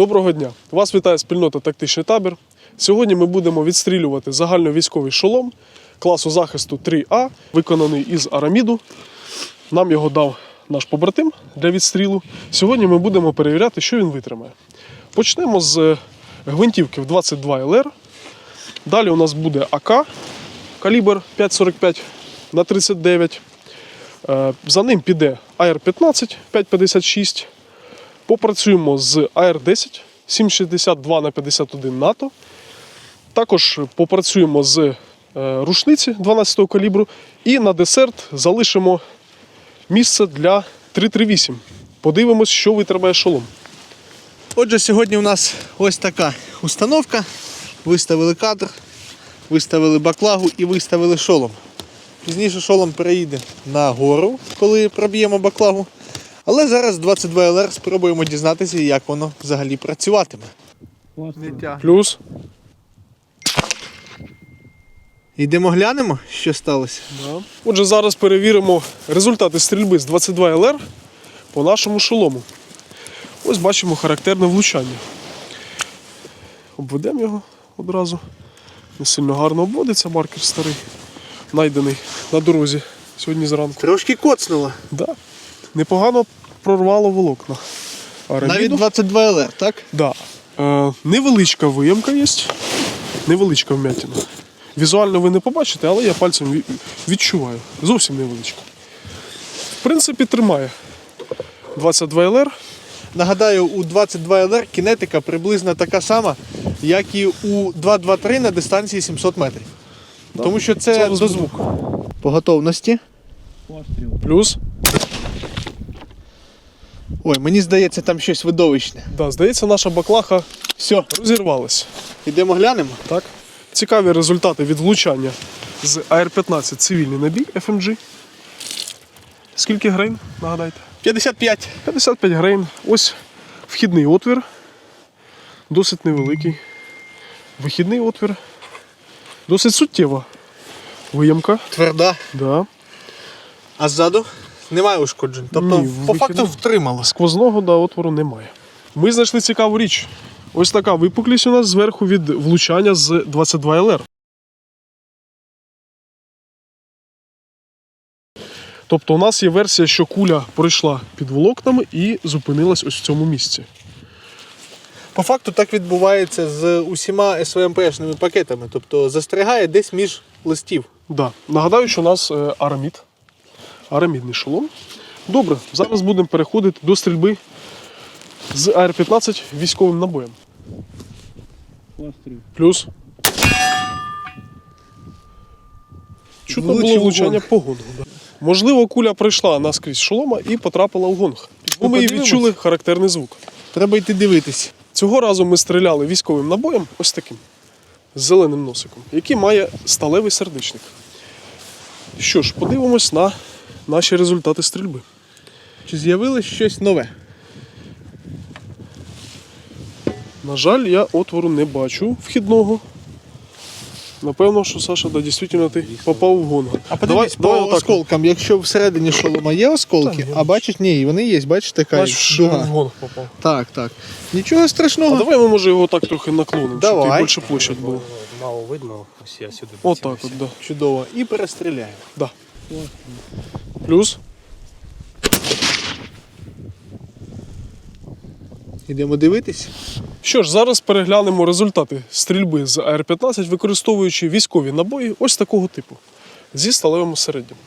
Доброго дня! Вас вітає спільнота Тактичний табір. Сьогодні ми будемо відстрілювати загальновійськовий шолом класу захисту 3А, виконаний із араміду. Нам його дав наш побратим для відстрілу. Сьогодні ми будемо перевіряти, що він витримає. Почнемо з е, гвинтівки в 22 ЛР. Далі у нас буде АК калібр 5,45 на 39. Е, За ним піде АР-15 5,56. Попрацюємо з АР-10 7,62 на 51 НАТО. Також попрацюємо з е, рушниці 12 калібру. І на десерт залишимо місце для 338. Подивимось, що витримає шолом. Отже, сьогодні у нас ось така установка. Виставили кадр, виставили баклагу і виставили шолом. Пізніше шолом переїде на гору, коли проб'ємо баклагу. Але зараз 22 ЛР спробуємо дізнатися, як воно взагалі працюватиме. Плюс. Йдемо глянемо, що сталося. Да. Отже, зараз перевіримо результати стрільби з 22 ЛР по нашому шолому. Ось бачимо характерне влучання. Обведемо його одразу. Не сильно гарно обводиться маркер старий, найдений на дорозі сьогодні зранку. Трошки коцнуло. Да. Непогано прорвало волокна. Араміду. Навіть 22 ЛР, так? Да. Е, невеличка виямка є, невеличка вмятина. Візуально ви не побачите, але я пальцем відчуваю. Зовсім невеличка. В принципі, тримає 22 ЛР. Нагадаю, у 22 ЛР кінетика приблизно така сама, як і у 223 на дистанції 700 метрів. Тому що це Зараз до звуку. По готовності. Плюс. Ой, мені здається, там щось видовищне. Да, здається, наша баклаха Все, розірвалась. йдемо глянемо. Так? Цікаві результати від влучання з АР-15 цивільний набій FMG. Скільки грейн, нагадайте? 55. 55 грейн. Ось вхідний отвір. Досить невеликий. Вихідний отвір. Досить суттєва виямка. Тверда. Да. А ззаду немає ушкоджень. Тобто, Ні, по факту втримало. Сквозного да, отвору немає. Ми знайшли цікаву річ. Ось така випуклість у нас зверху від влучання з 22 ЛР. Тобто у нас є версія, що куля пройшла під волокнами і зупинилась ось в цьому місці. По факту так відбувається з усіма СВМПшними пакетами. Тобто застрягає десь між листів. Да. Нагадаю, що у нас е, арамід. Арамідний шолом. Добре, зараз будемо переходити до стрільби з АР-15 військовим набоєм. Плюс. Чутно було влучання по гонгу. Можливо, куля пройшла наскрізь шолома і потрапила в гонг. Ми подивимось. відчули характерний звук. Треба йти дивитись. Цього разу ми стріляли військовим набоєм ось таким з зеленим носиком, який має сталевий сердечник. Що ж, подивимось на наші результати стрільби. Чи з'явилось щось нове? На жаль, я отвору не бачу вхідного. Напевно, що Саша, да, дійсно ти попав в гонг. А подивись по отак. осколкам, якщо всередині шолома є осколки, а бачиш, ні, вони є, бачиш, така Бачиш, що в гонг попав. Так, так. Нічого А страшного. давай ми може його так трохи наклонимо, щоб Давай. ти більше площадь було. Мало видно, ось я сюди. Отак от, да. Чудово. І перестріляємо. да. Плюс. Йдемо дивитись. Що ж, зараз переглянемо результати стрільби з АР-15, використовуючи військові набої ось такого типу зі сталевим осереддям.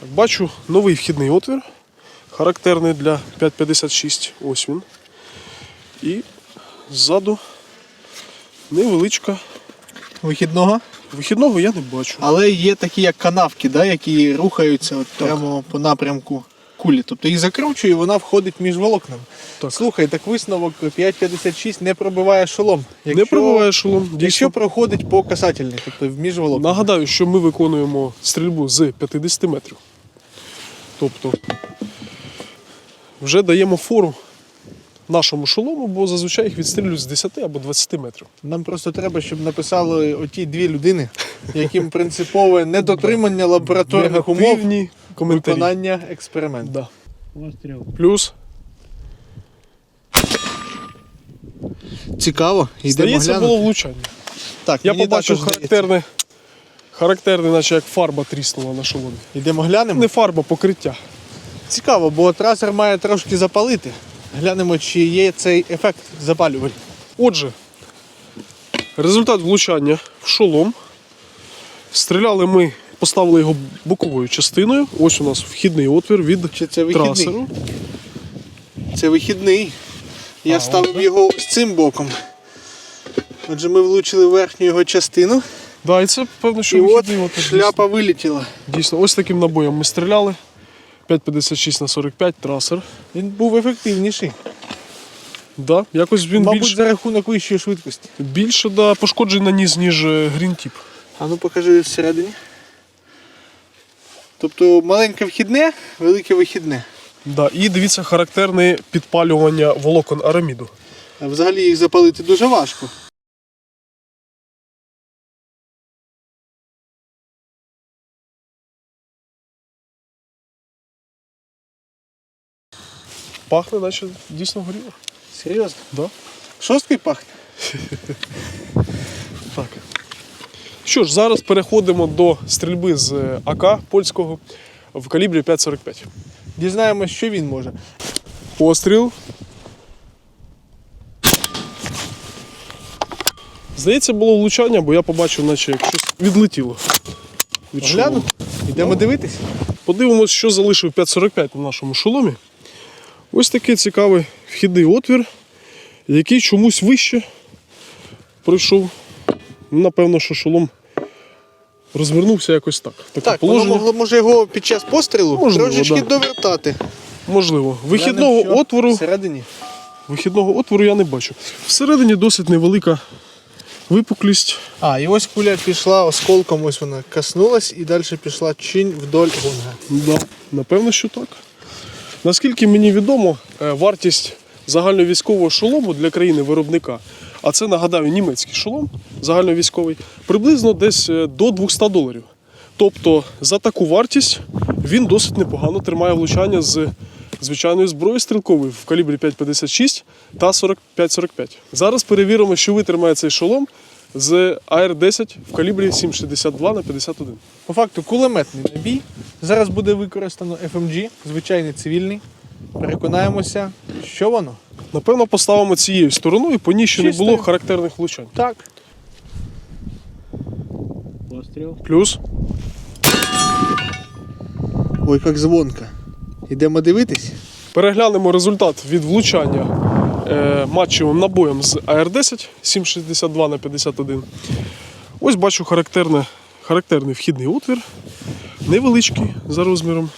Так, бачу новий вхідний отвір, характерний для 5,56. Ось він. І ззаду невеличка. Вихідного. Вихідного я не бачу. Але є такі як канавки, да, які рухаються от прямо по напрямку кулі. Тобто їх закручує і вона входить між волокнами. Так. Слухай, так висновок 5.56 не пробиває шолом. Не пробиває шолом. Якщо Дійсно. проходить по касательній, тобто між волокнами. Нагадаю, що ми виконуємо стрільбу з 50 метрів. Тобто вже даємо фору нашому шолому, бо зазвичай їх відстрілюють з 10 або 20 метрів. Нам просто треба, щоб написали оті дві людини, яким принципове недотримання лабораторних умов коментарі. виконання експерименту. Да. Плюс. Цікаво. Йдемо Здається, глянути. було влучання. Так, Я мені побачив також здається. характерне, характерне, наче як фарба тріснула на шоломі. Йдемо глянемо. Не фарба, покриття. Цікаво, бо трасер має трошки запалити. Глянемо, чи є цей ефект запалювання. Отже, результат влучання в шолом. Стріляли ми, поставили його боковою частиною. Ось у нас вхідний отвір від Чи це вихідний? трасеру. Це вихідний. Я А, ставив ось, його ось цим боком. Отже, ми влучили верхню його частину, Да, і це певно, що і от отвір. шляпа вилетіла. Дійсно, ось таким набоєм ми стріляли. 5,56 на 45 трасер. Він був ефективніший. Да, якось він Мабуть, більш, за рахунок вищої швидкості. більше да, пошкоджень наніс, ніж е, грінтіп. А ну покажи всередині. Тобто маленьке вхідне, велике вихідне. Да, і дивіться, характерне підпалювання волокон араміду. А взагалі їх запалити дуже важко. Пахне, наче дійсно горіло. Серйозно? Да? Шосткою пахне. Так. Що ж, зараз переходимо до стрільби з е, АК польського в калібрі 5,45. Дізнаємось, що він може. Постріл. Здається, було влучання, бо я побачив, наче як щось відлетіло. Від. Глянути? Йдемо дивитись. Подивимось, що залишив 5,45 на нашому шоломі. Ось такий цікавий вхідний отвір, який чомусь вище пройшов. Напевно, що шолом розвернувся якось так. Таке Так, воно могло може його під час пострілу Можливо, трошечки да. довертати. Можливо. Вихідного що отвору, Всередині. вихідного отвору я не бачу. Всередині досить невелика випуклість. А, і ось куля пішла осколком, ось вона коснулась і далі пішла чинь вдоль гонга. Да, напевно, що так. Наскільки мені відомо, е, вартість загальновійськового шолому для країни-виробника, а це нагадаю німецький шолом загальновійськовий, приблизно десь е, до 200 доларів. Тобто за таку вартість він досить непогано тримає влучання з звичайної зброї стрілкової в калібрі 5,56 та 45-45. Зараз перевіримо, що витримає цей шолом з АР-10 в калібрі 7,62 на 51. По факту кулеметний набій. Зараз буде використано FMG, звичайний цивільний. Переконаємося, що воно. Напевно, поставимо цією стороною, по ній ще не Чисто. було характерних влучань. Так. Постріл. Плюс Ой, як звонко. Йдемо дивитись. переглянемо результат від влучання матчевим набоєм з АР-10 7,62 на 51. Ось бачу характерне, характерний вхідний отвір, невеличкий за розміром.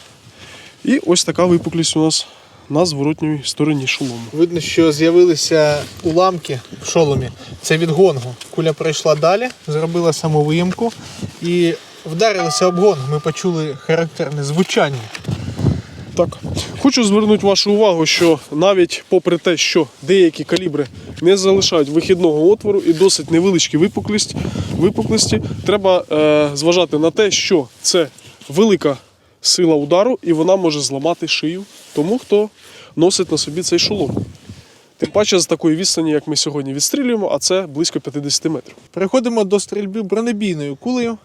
І ось така випуклість у нас на зворотній стороні шолому. Видно, що з'явилися уламки в шоломі. Це від гонгу. Куля пройшла далі, зробила самовиємку і вдарилася об гонг. Ми почули характерне звучання. Так, хочу звернути вашу увагу, що навіть попри те, що деякі калібри не залишають вихідного отвору і досить невеличкі випуклості, треба е, зважати на те, що це велика сила удару і вона може зламати шию тому, хто носить на собі цей шолом. Тим паче з такої відстані, як ми сьогодні відстрілюємо, а це близько 50 метрів. Переходимо до стрільби бронебійною кулею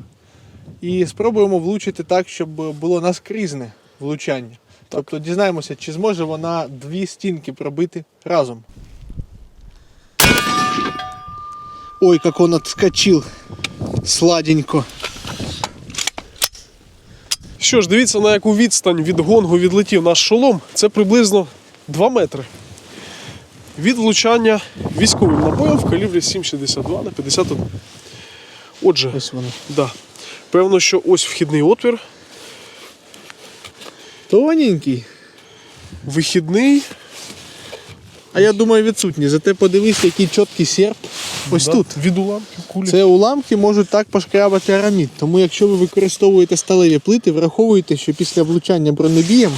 і спробуємо влучити так, щоб було наскрізне влучання. Тобто дізнаємося, чи зможе вона дві стінки пробити разом. Ой, як він отскочив сладенько. Що ж, дивіться, на яку відстань від гонгу відлетів наш шолом. Це приблизно 2 метри. Від влучання військовим набоєм в калібрі 7,62 на 51. Отже, Ось воно. да, певно, що ось вхідний отвір, Тоненький. вихідний. А я думаю, відсутній. Зате подивись, який чіткий серп. Ось да, тут. Від уламків кулі. Це уламки можуть так пошкрябати арамід. Тому якщо ви використовуєте сталеві плити, враховуйте, що після влучання бронебієм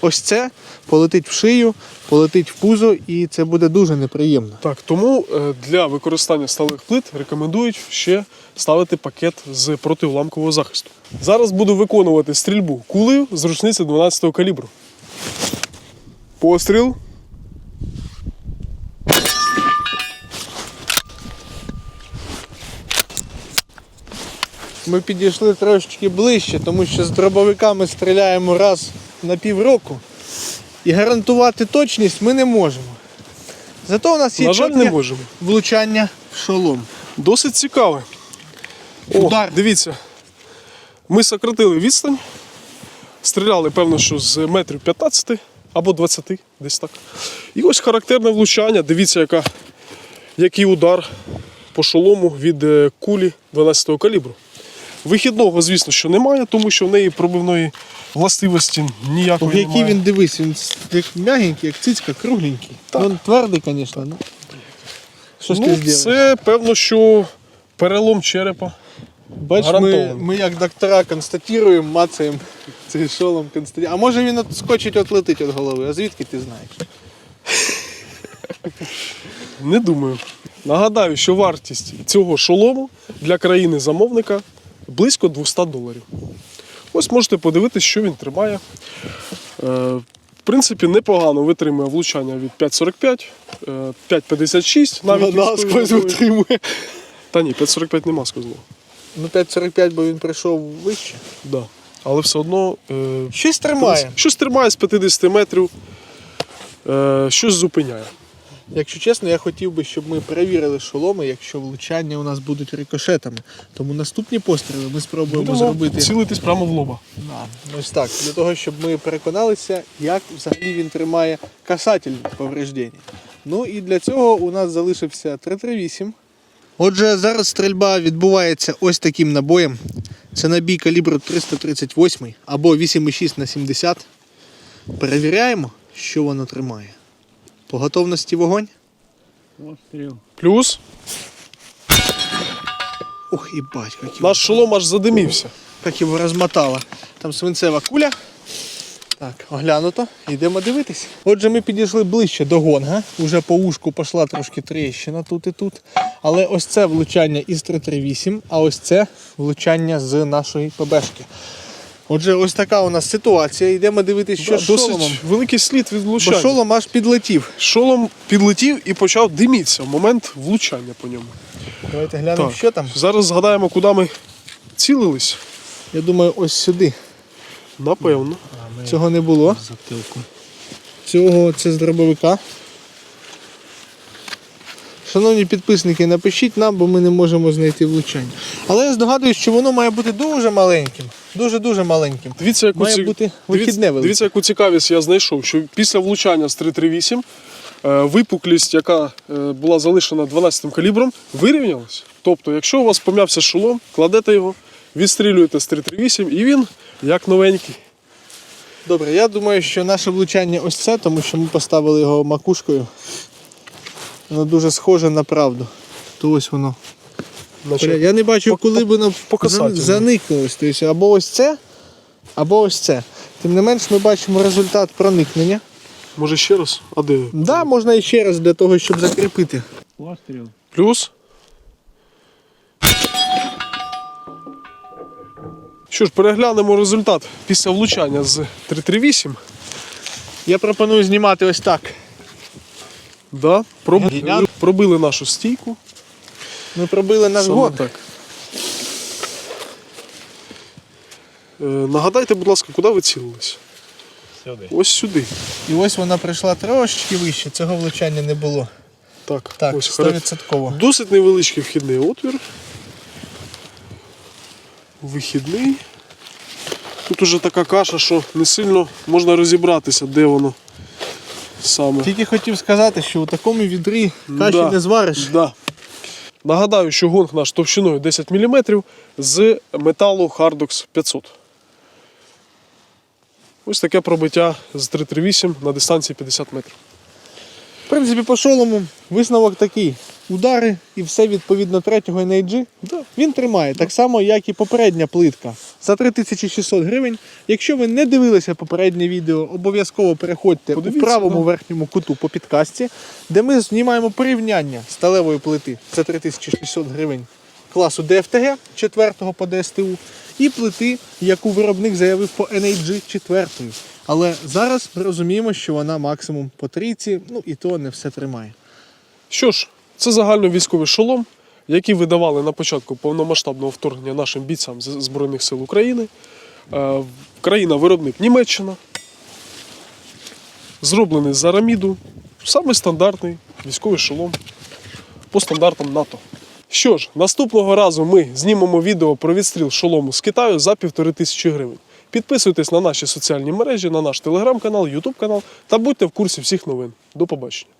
Ось це полетить в шию, полетить в пузо, і це буде дуже неприємно. Так, тому е, для використання сталих плит рекомендують ще ставити пакет з протиуламкового захисту. Зараз буду виконувати стрільбу кулею з рушниці 12-го калібру. Постріл. Ми підійшли трошечки ближче, тому що з дробовиками стріляємо раз на півроку. І гарантувати точність ми не можемо. Зато у нас є На жаль, не можемо. влучання в шолом. Досить цікаве. О, Удар. дивіться. Ми сократили відстань. Стріляли, певно, що з метрів 15 або 20, десь так. І ось характерне влучання. Дивіться, яка, який удар по шолому від е, кулі 12-го калібру. Вихідного, звісно, що немає, тому що в неї пробивної властивості ніякої Ох, який немає. він дивись, він як м'ягенький, як цицька, кругленький. Він твердий, звісно. Ну. Що ж ти ну, зробиш? це певно, що перелом черепа. Бач, ми, гарантовано. ми як доктора констатуємо, мацаємо цей шолом констатуємо. А може він скочить, от летить від голови, а звідки ти знаєш? Не думаю. Нагадаю, що вартість цього шолому для країни-замовника близько 200 доларів. Ось можете подивитися, що він тримає. Е, В принципі, непогано витримує влучання від 5,45, е, 5,56, навіть насквозь військові витримує. Та ні, 5,45 нема сквозного. Ну 5,45, бо він прийшов вище. Да. Але все одно. Е, Щось тримає. Щось тримає з 50 метрів, е, щось зупиняє. Якщо чесно, я хотів би, щоб ми перевірили шоломи, якщо влучання у нас будуть рикошетами. Тому наступні постріли ми спробуємо Будемо зробити цілитись прямо в лоба. Да, ось так, для того, щоб ми переконалися, як взагалі він тримає касательні повреждення. Ну і для цього у нас залишився 338. Отже, зараз стрільба відбувається ось таким набоєм. Це набій калібру 338 або 8,6 на 70. Перевіряємо, що воно тримає. По готовності вогонь. Плюс Ух, і батько, наш шолом аж задимівся. як його розмотало. Там свинцева куля. Так, оглянуто, йдемо дивитись. Отже, ми підійшли ближче до гонга. Уже по ушку пішла трошки тріщина тут і тут. Але ось це влучання із 338, а ось це влучання з нашої ПБшки. Отже, ось така у нас ситуація. Йдемо дивитись, що Да, з досить шоломом. великий слід від Бо шолом аж підлетів. Шолом підлетів і почав димітися в момент влучання по ньому. Давайте глянемо, Так, що там. Зараз згадаємо, куди ми цілились. Я думаю, ось сюди. Напевно. Цього не було. Затилку. Цього це з дробовика. Шановні підписники, напишіть нам, бо ми не можемо знайти влучання. Але я здогадуюсь, що воно має бути дуже маленьким. Дуже-дуже маленьким. Дивіться, яку, Має ці- бути вихідне велике. дивіться, яку цікавість я знайшов, що після влучання з 338 е, випуклість, яка е, була залишена 12 калібром, вирівнялась. Тобто, якщо у вас пом'явся шолом, кладете його, відстрілюєте з 338 і він як новенький. Добре, я думаю, що наше влучання ось це, тому що ми поставили його макушкою. Воно дуже схоже на правду. То ось воно. Значить, Я не бачу, по- коли б воно по касательному. заникнулось. Тобто або ось це, або ось це. Тим не менш, ми бачимо результат проникнення. Може ще раз? А де? Да, можна і ще раз для того, щоб закріпити. Постріл. Плюс. Що ж, переглянемо результат після влучання з 338. Я пропоную знімати ось так. Да, проб... Пробили нашу стійку. Ми пробили наш Саме гон. так. Е, нагадайте, будь ласка, куди ви цілились? Сюди. Ось сюди. І ось вона прийшла трошечки вище, цього влучання не було. Так, Так, ось харак- 100%. Досить невеличкий вхідний отвір. Вихідний. Тут уже така каша, що не сильно можна розібратися, де воно саме. Тільки хотів сказати, що у такому відрі каші Да. не звариш. Да. Нагадаю, що гонг наш товщиною 10 мм з металу Hardox 500. Ось таке пробиття з 338 на дистанції 50 метрів. В принципі, по шолому висновок такий. Удари і все відповідно третього NAG. Да. Він тримає так само, як і попередня плитка. За 3600 гривень. Якщо ви не дивилися попереднє відео, обов'язково переходьте Подивіться, у правому да. верхньому куту по підкасті, де ми знімаємо порівняння сталевої плити за 3600 гривень класу DFTG 4 по ДСТУ і плити, яку виробник заявив по NAG 4. Але зараз ми розуміємо, що вона максимум по трійці, ну і то не все тримає. Що ж, це загальновійськовий шолом які видавали на початку повномасштабного вторгнення нашим бійцям з Збройних сил України. Е, Країна-виробник Німеччина. Зроблений з араміду. Саме стандартний військовий шолом по стандартам НАТО. Що ж, наступного разу ми знімемо відео про відстріл шолому з Китаю за півтори тисячі гривень. Підписуйтесь на наші соціальні мережі, на наш телеграм-канал, ютуб канал та будьте в курсі всіх новин. До побачення.